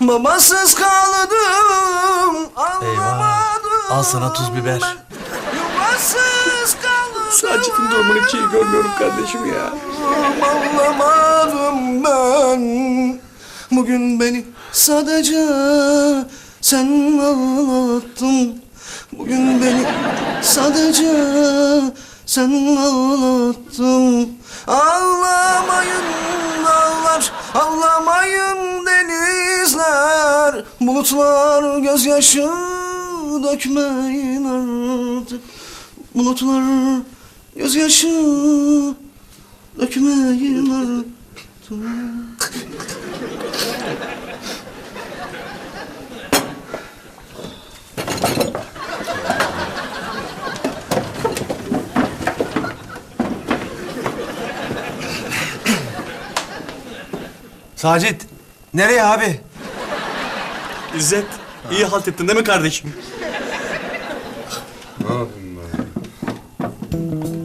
Babasız kaldım Anlamadım. Al sana tuz biber. Yuvasız kaldım. Sacit'in durumun hiç iyi görmüyorum kardeşim ya. Anlamadım ben. Bugün beni sadece sen ağlattın Bugün beni sadece sen ağlattın Ağlamayın dağlar, ağlamayın Bulutlar gözyaşı dökmeyin artık Bulutlar gözyaşı dökmeyin artık Sacit, nereye abi? İzzet, iyi halt ettin değil mi kardeşim? Ne yapayım ben?